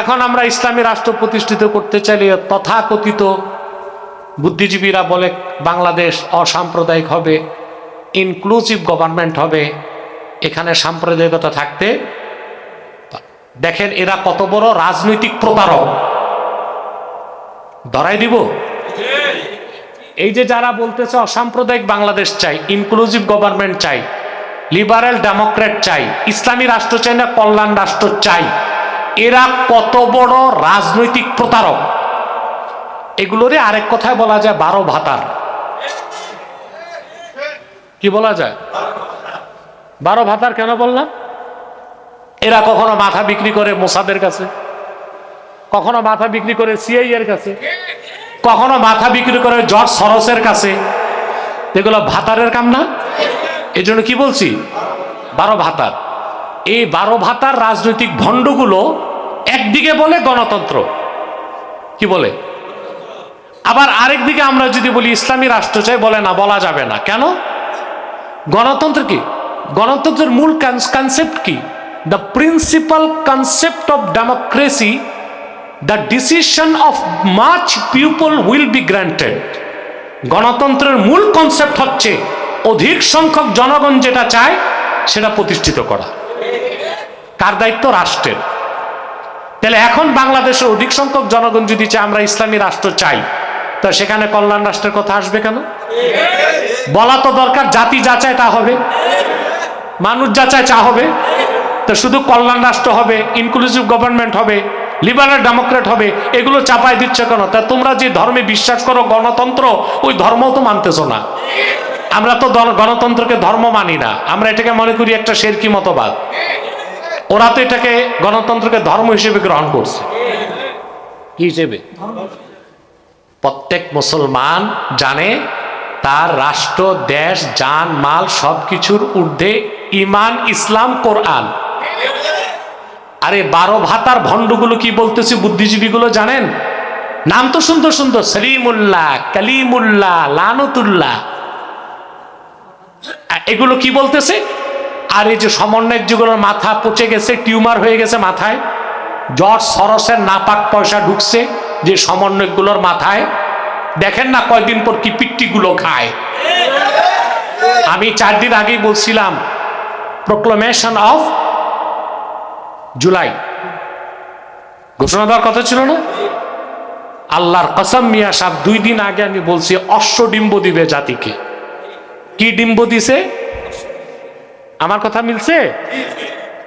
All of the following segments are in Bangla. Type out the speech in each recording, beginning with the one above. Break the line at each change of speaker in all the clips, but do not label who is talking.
এখন আমরা ইসলামী রাষ্ট্র প্রতিষ্ঠিত করতে চাইলে তথাকথিত বুদ্ধিজীবীরা বলে বাংলাদেশ অসাম্প্রদায়িক হবে ইনক্লুসিভ গভর্নমেন্ট হবে, এখানে সাম্প্রদায়িকতা থাকতে দেখেন এরা কত বড় রাজনৈতিক প্রতারক। ধরাই দিব। এই যে যারা বলতেছে অসাম্প্রদায়িক বাংলাদেশ চাই ইনক্লুসিভ গভর্নমেন্ট চাই লিবারেল ডেমোক্রেট চাই, ইসলামী রাষ্ট্র চাই না, কল্যাণ রাষ্ট্র চাই। এরা কত বড় রাজনৈতিক প্রতারক? এগুলোরই আরেক কথায় বলা যায় বারো ভাতার। কি বলা যায়? বারো ভাতার কেন বললাম? এরা কখনো মাথা বিক্রি করে মোসাদের কাছে? কখনো মাথা বিক্রি করে সিআই এর কাছে? কখনো মাথা বিক্রি করে জর্জ সরসের কাছে? এগুলো ভাতারের কাম না? এই কি বলছি? বারো ভাতার। এই বারো ভাতার রাজনৈতিক ভণ্ডগুলো একদিকে বলে গণতন্ত্র। কি বলে? আবার আরেক দিকে আমরা যদি বলি ইসলামী রাষ্ট্র চাই, বলে না, বলা যাবে না। কেন? গণতন্ত্র কি? গণতন্ত্রের মূল কনসেপ্ট কি? The principal concept of democracy the decision of much people will be granted গণতন্ত্রের মূল কনসেপ্ট হচ্ছে, অধিক সংখ্যক জনগণ যেটা চায়, সেটা প্রতিষ্ঠিত করা। কার দায়িত্ব রাষ্ট্রের। তাহলে এখন বাংলাদেশের অধিক সংখ্যক জনগণ যদি চায় আমরা ইসলামী রাষ্ট্র চাই, তা সেখানে কল্যাণ রাষ্ট্রের কথা আসবে কেন? বলা তো দরকার, জাতি যাচাই তা হবে। মানুষ যাচাই চা হবে। তো শুধু কল্যাণ রাষ্ট্র হবে ইনক্লুসিভ গভর্নমেন্ট হবে লিবারেল ডেমোক্রেট হবে, এগুলো চাপায় দিচ্ছে কেন? তা তোমরা যে ধর্মে বিশ্বাস করো, গণতন্ত্র, ওই ধর্মও তো মানতেছো না। আমরা তো গণতন্ত্রকে ধর্ম মানি না। আমরা এটাকে মনে করি একটা শেরকি মতবাদ। ওরা তো এটাকে গণতন্ত্রকে ধর্ম হিসেবে গ্রহণ করছে। কি হিসেবে? প্রত্যেক মুসলমান জানে তার রাষ্ট্র, দেশ জান মাল সবকিছুর ঊর্ধ্বে ইমান ইসলাম, কোরআন। আরে বারো ভাতার ভণ্ডগুলো কি বলতেছে বুদ্ধিজীবীগুলো জানেন? নাম তো সুন্দর সুন্দর, সলিমুল্লাহ, কালিমুল্লাহ, লানতুল্লাহ। এগুলো কি বলতেছে? আর এই যে সমন্বয়ক যেগুলোর মাথা পচে গেছে, টিউমার হয়ে গেছে মাথায় জর্জ সরসের নাপাক পয়সা ঢুকছে যে সমন্বয়কগুলোর মাথায়। দেখেন না কয়দিন পর কি পিট্টিগুলো খায়। আমি চার দিন আগেই বলছিলাম প্রোক্লামেশন অফ জুলাই ঘোষণা দেওয়ার কথা ছিল না? আল্লাহর কসম মিয়া সাহেব, দুই দিন আগে আমি বলছি অশ্ব ডিম্ব দিবে জাতিকে। কি ডিম্ব দিছে? আমার কথা মিলছে?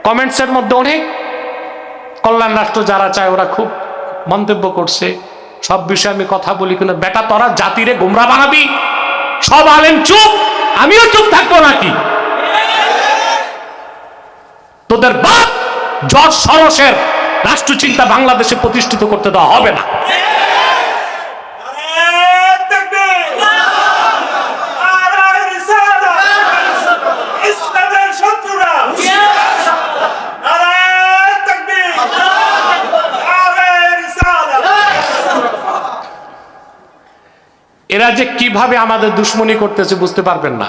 কমেন্টসের মধ্যে অনেক। কল্যাণ রাষ্ট্র যারা চায়, ওরা খুব মন্তব্য করছে। সব বিষয়ে আমি কথা বলি কিন্তু বেটা, তোরা জাতিরে গোমরা বানাবি। সব আলেম চুপ। আমিও চুপ থাকব নাকি? তোদের বাপ জর্জ সরসের রাষ্ট্রচিন্তা বাংলাদেশে প্রতিষ্ঠিত করতে দেওয়া হবে না। এরা যে কীভাবে আমাদের দুশ্মনী করতেছে বুঝতে পারবেন না।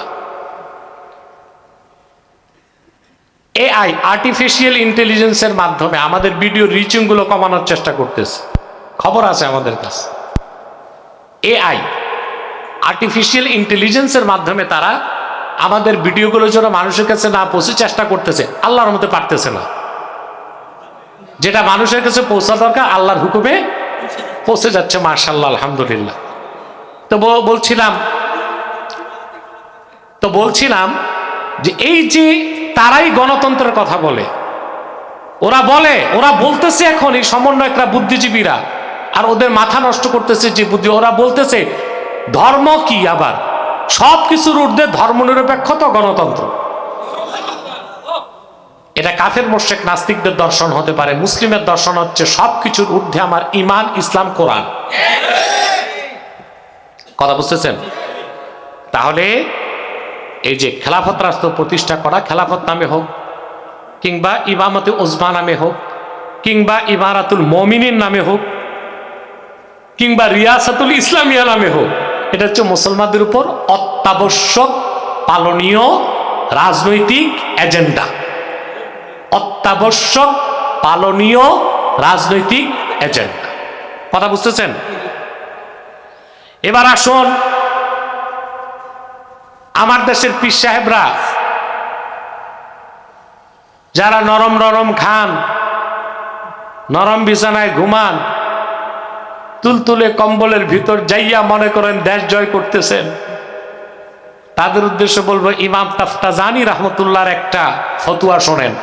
এআই আর্টিফিশিয়াল ইন্টেলিজেন্সের মাধ্যমে আমাদের ভিডিও রিচিংগুলো কমানোর চেষ্টা করতেছে। খবর আছে আমাদের কাছে। এআই আর্টিফিশিয়াল ইন্টেলিজেন্সের মাধ্যমে তারা আমাদের ভিডিওগুলো যেন মানুষের কাছে না পৌঁছে চেষ্টা করতেছে, আল্লাহর মতে পারতেছে না। যেটা মানুষের কাছে পৌঁছা দরকার, আল্লাহর হুকুমে পৌঁছে যাচ্ছে মার্শাল্লাহ আলহামদুলিল্লাহ। তো বলছিলাম তো বলছিলাম যে এই যে তারাই গণতন্ত্রের কথা বলে, ওরা বলে, ওরা বলতেছে এখন এই সমন্বয়করা বুদ্ধিজীবীরা, আর ওদের মাথা নষ্ট করতেছে যে বুদ্ধি, ওরা বলতেছে ধর্ম কি আবার? সব কিছুর ঊর্ধ্বে ধর্মনিরপেক্ষ তো গণতন্ত্র। এটা কাফের, মোশেক, নাস্তিকদের দর্শন হতে পারে, মুসলিমের দর্শন হচ্ছে সব কিছুর ঊর্ধ্বে আমার ইমান, ইসলাম, কোরআন। কথা বুঝতেছেন? তাহলে এই যে খেলাফত রাষ্ট্র প্রতিষ্ঠা করা, খেলাফত নামে হোক, কিংবা ইমামতে ওজমা নামে হোক, কিংবা ইমারাতুল মমিনের নামে হোক, কিংবা রিয়াসাতুল ইসলামিয়া নামে হোক, এটা হচ্ছে মুসলমানদের উপর অত্যাবশ্যক পালনীয় রাজনৈতিক এজেন্ডা। অত্যাবশ্যক পালনীয় রাজনৈতিক এজেন্ডা। কথা বুঝতেছেন? এবার আসুন। আমার দেশের পীর সাহেবরা, যারা নরম নরম খান, নরম বিছানায় ঘুমান, তুলতুলে কম্বলের ভিতর যাইয়া মনে করেন দেশ জয় করতেছেন, তাদের উদ্দেশ্যে বলব, ইমাম তাফতাজানি রহমতুল্লাহর একটা ফতুয়া শোনেন।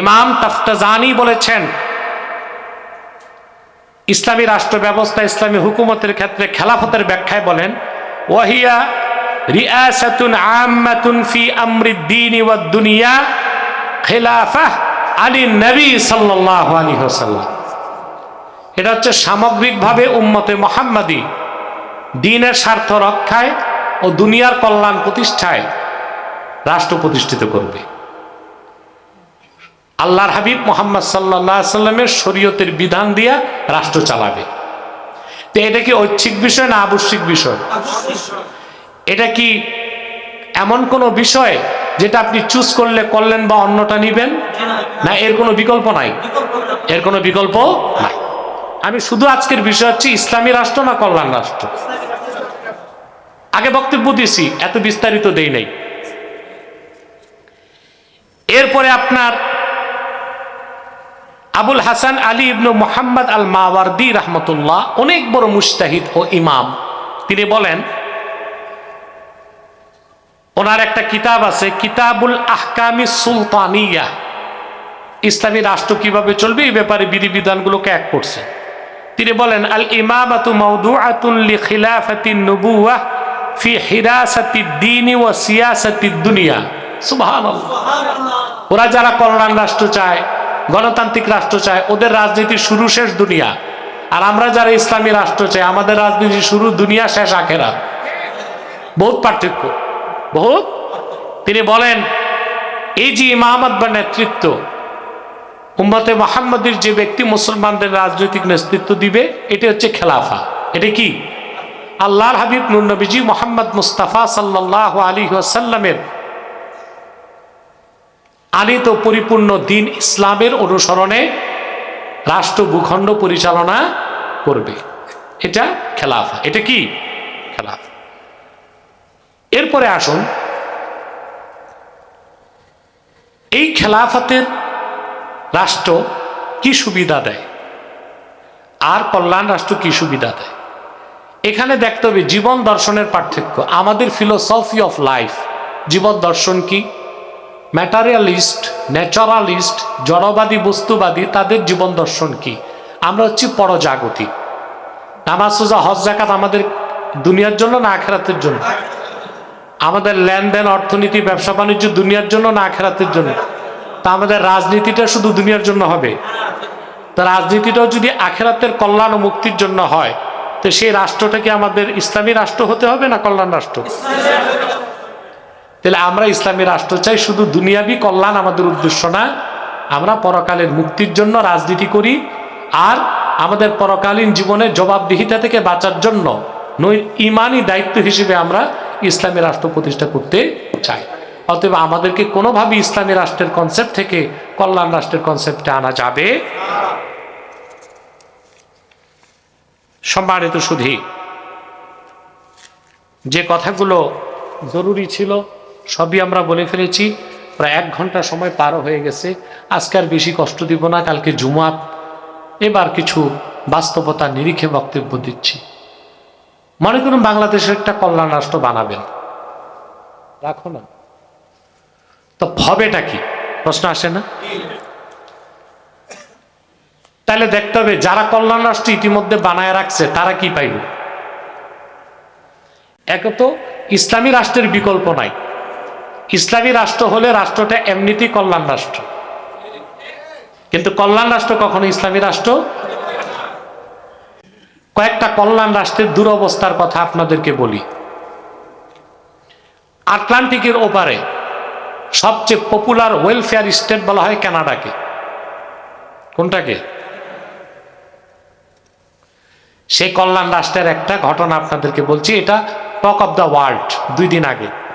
ইমাম তাফতাজানি বলেছেন ইসলামী রাষ্ট্র ব্যবস্থা ইসলামী হুকুমতের ক্ষেত্রে খেলাফতের ব্যাখ্যায় বলেন, ওয়াহিয়া রিয়াসাতুন আম্মাতুন ফি আমরি দ্বীন ওয়াদ দুনিয়া খেলাফাহ আলী নবী সাল্লাল্লাহু আলাইহি ওয়াসাল্লাম। এটা হচ্ছে সামগ্রিকভাবে উম্মতে মোহাম্মদী দিনের স্বার্থ রক্ষায় ও দুনিয়ার কল্যাণ প্রতিষ্ঠায় রাষ্ট্র প্রতিষ্ঠিত করবে। আল্লাহর হাবিব মোহাম্মদ সাল্লাহ সাল্লামের শরীয়তের বিধান দিয়া রাষ্ট্র চালাবে। তো এটা কি ঐচ্ছিক বিষয় না আবশ্যিক বিষয়? এটা কি এমন কোনো বিষয় যেটা আপনি চুজ করলে করলেন বা অন্যটা নিবেন? না, এর কোনো বিকল্প নাই। এর কোনো বিকল্প নাই। আমি শুধু আজকের বিষয় হচ্ছে ইসলামী রাষ্ট্র না কল্যাণ রাষ্ট্র? আগে বক্তব্য দিয়েছি, এত বিস্তারিত দেই নাই। এরপরে আপনার আবুল হাসান আলী ইবনু মোহাম্মদ আল মাওয়ার্দি রহমতুল্লাহ অনেক বড় মুস্তাহিদ ও ইমাম। তিনি বলেন, ওনার একটা কিতাব আছে, কিতাবুল আহকামি সুলতানিয়া। ইসলামী রাষ্ট্র কীভাবে চলবে, এই ব্যাপারে বিধিবিধানগুলোকে এক করছে। তিনি বলেন আল ইমামাতু ফি ওয়া দুনিয়া। ওরা যারা কল্যাণ রাষ্ট্র চায় গণতান্ত্রিক রাষ্ট্র চায়, ওদের রাজনীতি শুরু শেষ দুনিয়া। আর আমরা যারা ইসলামী রাষ্ট্র চাই, আমাদের রাজনীতি শুরু দুনিয়া শেষ আখেরা বহুত পার্থক্য, বহুত। তিনি বলেন, এই যে ইমামত বা নেতৃত্ব, উম্মতে মোহাম্মদের যে ব্যক্তি মুসলমানদের রাজনৈতিক নেতৃত্ব দিবে, এটা হচ্ছে খেলাফা। এটা কি? আল্লাহর হাবিব নুরনবীজি মোহাম্মদ মুস্তাফা সাল্লাহ আলী আসাল্লামের আনিত পরিপূর্ণ দিন ইসলামের অনুসরণে রাষ্ট্র ভূখণ্ড পরিচালনা করবে। এটা খেলাফা। এটা কি? খেলাফা। এরপরে আসুন। এই খেলাফতের রাষ্ট্র কি সুবিধা দেয়? আর কল্যাণ রাষ্ট্র কি সুবিধা দেয়? এখানে দেখতে হবে জীবন দর্শনের পার্থক্য। আমাদের ফিলোসফি অফ লাইফ জীবন দর্শন কি? ম্যাটারিয়ালিস্ট ন্যাচারালিস্ট জড়বাদী, বস্তুবাদী তাদের জীবন দর্শন কি? আমরা হচ্ছি পরজাগতিক নামাজ, সোজা, হজ জাকাত আমাদের দুনিয়ার জন্য না আখেরাতের জন্য? আমাদের লেনদেন, অর্থনীতি, ব্যবসা, বাণিজ্য দুনিয়ার জন্য না আখেরাতের জন্য? তা আমাদের রাজনীতিটা শুধু দুনিয়ার জন্য হবে। তা রাজনীতিটাও যদি আখেরাতের কল্যাণ ও মুক্তির জন্য হয়, তো সেই রাষ্ট্রটা কি আমাদের ইসলামী রাষ্ট্র হতে হবে না কল্যাণ রাষ্ট্র? তাহলে আমরা ইসলামী রাষ্ট্র চাই শুধু দুনিয়াবি কল্যাণ আমাদের উদ্দেশ্য না। আমরা পরকালের মুক্তির জন্য রাজনীতি করি আর আমাদের পরকালীন জীবনের জবাবদিহিতা থেকে বাঁচার জন্য নই ইমানই দায়িত্ব হিসেবে আমরা ইসলামী রাষ্ট্র প্রতিষ্ঠা করতে চাই। অতএব আমাদেরকে কোনোভাবে ইসলামী রাষ্ট্রের কনসেপ্ট থেকে কল্যাণ রাষ্ট্রের কনসেপ্টে আনা যাবে সম্মানিত সুধী, যে কথাগুলো জরুরি ছিল সবই আমরা বলে ফেলেছি। প্রায় এক ঘণ্টা সময় পারও হয়ে গেছে। আজকে আর বেশি কষ্ট দিব না, কালকে জুমাত। এবার কিছু বাস্তবতা নিরিখে বক্তব্য দিচ্ছি। মনে করুন বাংলাদেশের একটা কল্যাণ রাষ্ট্র বানাবেন। রাখো না। তো হবেটা কি? প্রশ্ন আসে না? তাহলে দেখতে হবে, যারা কল্যাণ রাষ্ট্র ইতিমধ্যে বানায় রাখছে, তারা কি পাইব? এক তো ইসলামী রাষ্ট্রের বিকল্প নাই। ইসলামী রাষ্ট্র হলে রাষ্ট্রটা এমনিতেই কল্যাণ রাষ্ট্র। কিন্তু কল্যাণ রাষ্ট্র কখনো ইসলামী রাষ্ট্র? কয়েকটা কল্যাণ রাষ্ট্রের দুরবস্থার কথা আপনাদেরকে বলি। আটলান্টিকের ওপারে সবচেয়ে পপুলার ওয়েলফেয়ার স্টেট বলা হয় কানাডাকে। কোনটাকে? সেই কল্যাণ রাষ্ট্রের একটা ঘটনা আপনাদেরকে বলছি, এটা টক অফ দ্য ওয়ার্ল্ড দুই দিন আগে।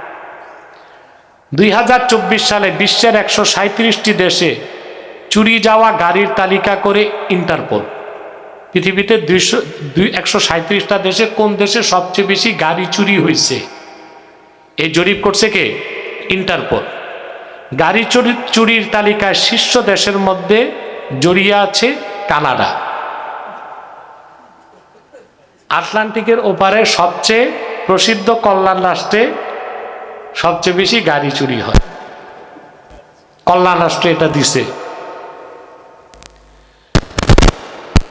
দুই হাজার চব্বিশ সালে বিশ্বের একশো সাঁত্রিশটি দেশে চুরি যাওয়া গাড়ির তালিকা করে ইন্টারপোল। পৃথিবীতে দুইশো দুই, একশো সাঁত্রিশটা দেশে কোন দেশে সবচেয়ে বেশি গাড়ি চুরি হয়েছে? এই জরিপ করছে কে? ইন্টারপোল। গাড়ি চুরি, চুরির তালিকায় শীর্ষ দেশের মধ্যে জড়িয়ে আছে কানাডা। আটলান্টিকের ওপারে সবচেয়ে প্রসিদ্ধ কল্যাণ রাষ্ট্রে সবচেয়ে বেশি গাড়ি চুরি হয়। কল্যাণ রাষ্ট্রে এটা দিছে।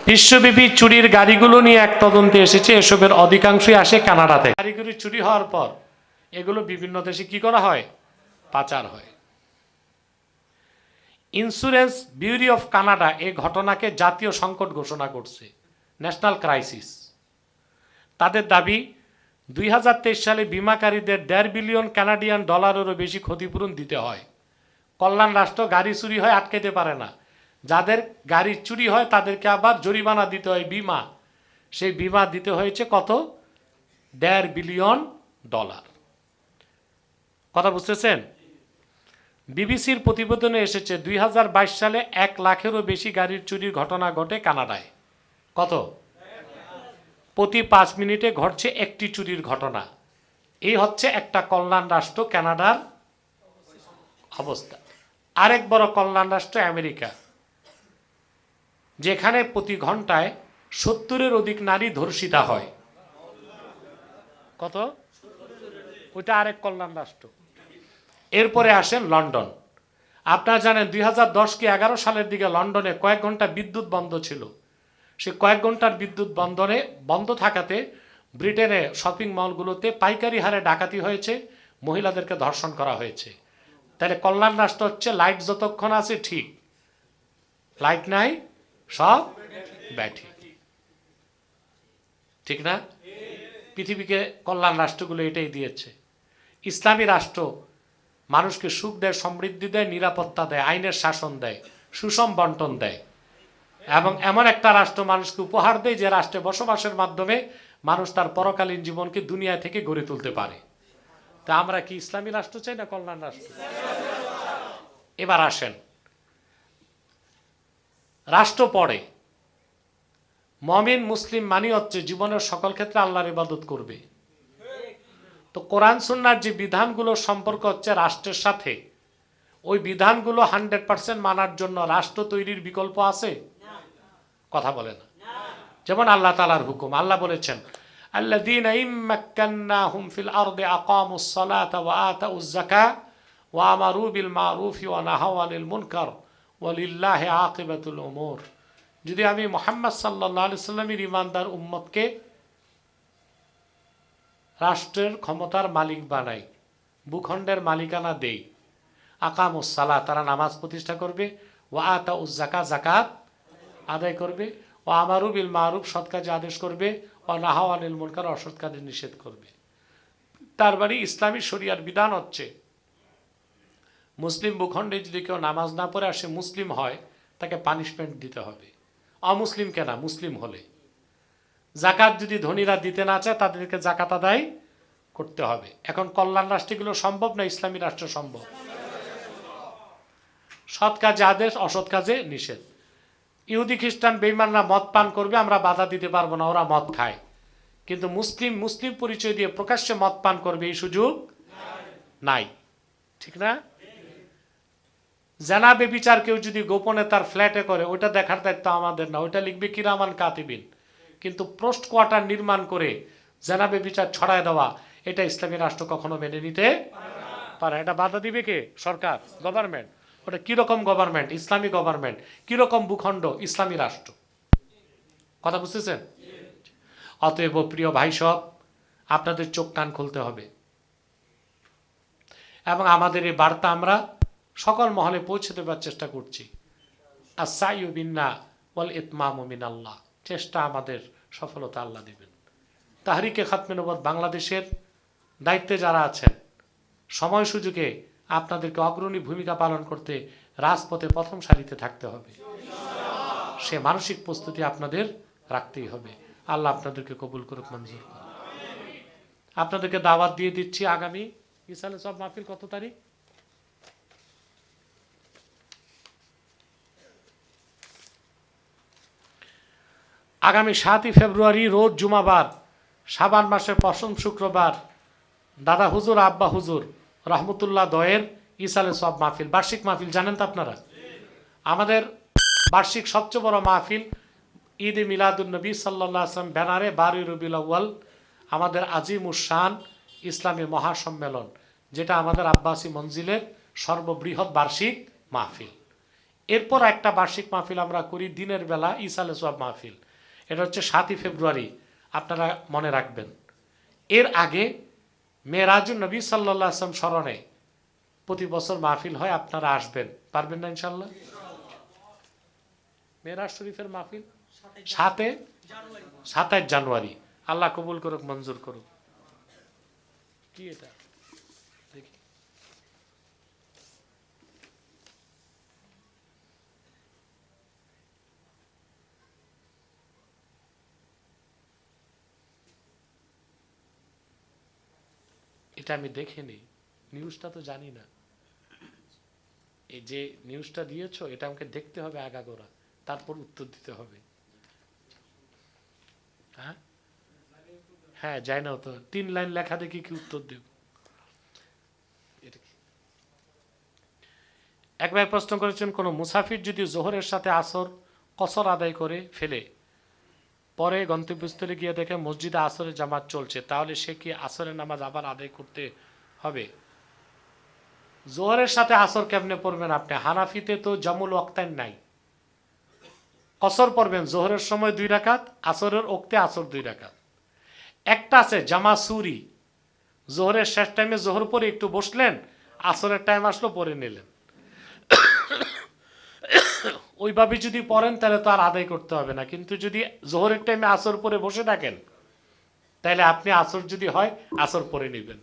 বিশ্বব্যাপী চুরির গাড়িগুলো নিয়ে এক তদন্তে এসেছে, এসবের অধিকাংশই আসে কানাডা থেকে। গাড়িগুলি চুরি হওয়ার পর এগুলো বিভিন্ন দেশে কি করা হয়? পাচার হয়। ইন্স্যুরেন্স বিউরি অফ কানাডা এই ঘটনাকে জাতীয় সংকট ঘোষণা করছে, ন্যাশনাল ক্রাইসিস। তাদের দাবি দুই হাজার তেইশ সালে বিমাকারীদের দেড় বিলিয়ন কানাডিয়ান ডলারেরও বেশি ক্ষতিপূরণ দিতে হয়। কল্যাণ রাষ্ট্র গাড়ি চুরি হয়, আটকাইতে পারে না। যাদের গাড়ি চুরি হয়, তাদেরকে আবার জরিমানা দিতে হয় বিমা। সেই বিমা দিতে হয়েছে কত? দেড় বিলিয়ন ডলার। কথা বুঝতেছেন? বিবিসির প্রতিবেদনে এসেছে, দুই হাজার বাইশ সালে এক লাখেরও বেশি গাড়ির চুরির ঘটনা ঘটে কানাডায়। কত? প্রতি পাঁচ মিনিটে ঘটছে একটি চুরির ঘটনা। এই হচ্ছে একটা কল্যাণ রাষ্ট্র কানাডার অবস্থা। আরেক বড় কল্যাণ রাষ্ট্র আমেরিকা, যেখানে প্রতি ঘন্টায় সত্তরের অধিক নারী ধর্ষিতা হয়। কত? ওইটা আরেক কল্যাণ রাষ্ট্র। এরপরে আসেন লন্ডন। আপনারা জানেন দুই হাজার দশ কি এগারো সালের দিকে লন্ডনে কয়েক ঘণ্টা বিদ্যুৎ বন্ধ ছিল। সে কয়েক ঘণ্টার বিদ্যুৎ বন্ধনে বন্ধ থাকাতে ব্রিটেনে শপিং মলগুলোতে পাইকারি হারে ডাকাতি হয়েছে, মহিলাদেরকে ধর্ষণ করা হয়েছে। তাহলে কল্যাণ রাষ্ট্র হচ্ছে লাইট যতক্ষণ আছে ঠিক। লাইট নাই, সব ব্যাঠি। ঠিক না? পৃথিবীকে কল্যাণ রাষ্ট্রগুলো এটাই দিয়েছে। ইসলামী রাষ্ট্র মানুষকে সুখ দেয়, সমৃদ্ধি দেয়, নিরাপত্তা দেয়, আইনের শাসন দেয়, সুষম বন্টন দেয়। এবং এমন একটা রাষ্ট্র মানুষকে উপহার দেয় যে রাষ্ট্রে বসবাসের মাধ্যমে মানুষ তার পরকালীন জীবনকে দুনিয়া থেকে গড়ে তুলতে পারে। তা আমরা কি ইসলামী রাষ্ট্র চাই না কল্যাণ রাষ্ট্র? এবার আসেন। রাষ্ট্র পড়ে। মমিন, মুসলিম মানি হচ্ছে জীবনের সকল ক্ষেত্রে আল্লাহর ইবাদত করবে। তো কোরআন, সুন্নার যে বিধানগুলো সম্পর্ক হচ্ছে রাষ্ট্রের সাথে, ওই বিধানগুলো হান্ড্রেড পার্সেন্ট মানার জন্য রাষ্ট্র তৈরির বিকল্প আছে? কথা বলে না যেমন আল্লাহ তালার হুকুম আল্লাহ বলেছেন الذين إن مكناهم في الأرض أقاموا الصلاة وآتوا الزكاة وأمروا بالمعروف ونهوا عن المنكر ولله عاقبة الأمور যদি আমি মোহাম্মদ সাল্লাহ আলি সাল্লামের ইমানদার উম্মতকে রাষ্ট্রের ক্ষমতার মালিক বানাই ভূখণ্ডের মালিকানা দেই আকাম সালা তারা নামাজ প্রতিষ্ঠা করবে ও আতা উজ্জাকা জাকাত আদায় করবে, ও আমারু বিল মারুফ সৎ কাজে আদেশ করবে, ও নাহা আনিল মুনকার অসৎ কাজে নিষেধ করবে। তার বাড়ি ইসলামী শরিয়ার বিধান হচ্ছে, মুসলিম ভূখণ্ডে যদি কেউ নামাজ না পড়ে আর সে মুসলিম হয়, তাকে পানিশমেন্ট দিতে হবে। অমুসলিম কেনা? মুসলিম হলে। জাকাত যদি ধনীরা দিতে না চায়, তাদেরকে জাকাত আদায় করতে হবে। এখন কল্যাণ রাষ্ট্রগুলো সম্ভব না ইসলামী রাষ্ট্র সম্ভব? সৎ কাজে আদেশ, অসৎ কাজে নিষেধ। ইহুদি খ্রিস্টান বেইমানরা মদ পান করবে, আমরা বাধা দিতে পারব না, ওরা মদ খায়। কিন্তু মুসলিম মুসলিম পরিচয় দিয়ে প্রকাশ্যে মদ পান করবে এই সুযোগ নাই। ঠিক না? জানা বেবিচার কেউ যদি গোপনে তার ফ্ল্যাটে করে ওটা দেখার দায়িত্ব আমাদের না, ওইটা লিখবে কিরামান কাতিবিন। কিন্তু পোস্ট কোয়ার্টার নির্মাণ করে জানাবে বিচার ছড়ায় দেওয়া, এটা ইসলামী রাষ্ট্র কখনো মেনে নিতে পারে এটা বাধা দিবে কে? সরকার, গভর্নমেন্ট। ওটা কীরকম গভর্নমেন্ট ইসলামী গভর্নমেন্ট কীরকম ভূখণ্ড? ইসলামী রাষ্ট্র? কথা বুঝতেছেন? অতএব প্রিয় ভাই সব, আপনাদের চোখ কান খুলতে হবে। এবং আমাদের এই বার্তা আমরা সকল মহলে পৌঁছে দেবার চেষ্টা করছি। আর সাইউ বিন্না ওয়াল ইতমাম মিন আল্লাহ চেষ্টা আমাদের সফলতা আল্লাহ দেবেন। তাহারিকে খাতমে নবদ বাংলাদেশের দায়িত্বে যারা আছেন, সময় সুযোগে আপনাদেরকে অগ্রণী ভূমিকা পালন করতে রাজপথে প্রথম সারিতে থাকতে হবে। সে মানসিক প্রস্তুতি আপনাদের রাখতেই হবে। আল্লাহ আপনাদেরকে কবুল করুক, মঞ্জুর করুক। আপনাদেরকে দাওয়াত দিয়ে দিচ্ছি আগামী ইসালে সব মাহফিল কত তারিখ? আগামী সাতই ফেব্রুয়ারি রোজ জুমাবার, সাবান মাসের প্রথম শুক্রবার, দাদা হুজুর, আব্বা হুজুর রহমতুল্লাহ দয়ের ইসালে সব মাহফিল। বার্ষিক মাহফিল, জানেন তো আপনারা? আমাদের বার্ষিক সবচেয়ে বড় মাহফিল ঈদ এ মিলাদুলনবী সাল্লাহ আসলাম ব্যানারে বারুই রবিউল আউ্য়াল, আমাদের আজিম উসান ইসলামী মহাসম্মেলন, যেটা আমাদের আব্বাসী মঞ্জিলের সর্ববৃহৎ বার্ষিক মাহফিল। এরপর একটা বার্ষিক মাহফিল আমরা করি দিনের বেলা ইসালে সব মাহফিল। এটা হচ্ছে সাতই ফেব্রুয়ারি, আপনারা মনে রাখবেন। এর আগে মেয়েরাজুল নবী সাল্লা আসলাম স্মরণে প্রতি বছর মাহফিল হয়, আপনারা আসবেন। পারবেন না ইনশাল্লাহ মেয়েরাজ শরীফের মাহফিল? সাতে? সাতাইশ জানুয়ারি। আল্লাহ কবুল করুক, মঞ্জুর করুক। কি এটা? এটা আমি দেখিনি নিউজটা তো জানি না। এই যে নিউজটা দিয়েছ, এটা আমাকে দেখতে হবে আগাগোড়া। তারপর উত্তর দিতে হবে। হ্যাঁ? হ্যাঁ যাই না তো। তিন লাইন লেখা দেখি কি উত্তর দেব। এটা কি? এক ভাই প্রশ্ন করেছেন, কোন মুসাফির যদি জোহরের সাথে আসর, কসর আদায় করে ফেলে পরে গন্তব্যস্থলে গিয়ে দেখে মসজিদে আসরের জামাত চলছে। তাহলে সে কি আসরের নামাজ আবার আদায় করতে হবে? জোহরের সাথে আসর কেমনে পড়বেন আপনি? হানাফিতে তো জামুল ওয়াক্তাইন নাই। কসর পড়বেন জোহরের সময় দুই রাকাত, আসরের ওক্তে আসর দুই রাকাত। একটা আছে জামা সুরি। জোহরের শেষ টাইমে জোহর পরে একটু বসলেন, আসরের টাইম আসলো, পরে নিলেন। ওইভাবে যদি পড়েন, তাহলে তো আর আদায় করতে হবে না। কিন্তু যদি জোহরের টাইমে আসর পরে বসে থাকেন, তাহলে আপনি আসর যদি হয়, আসর পরে নেবেন।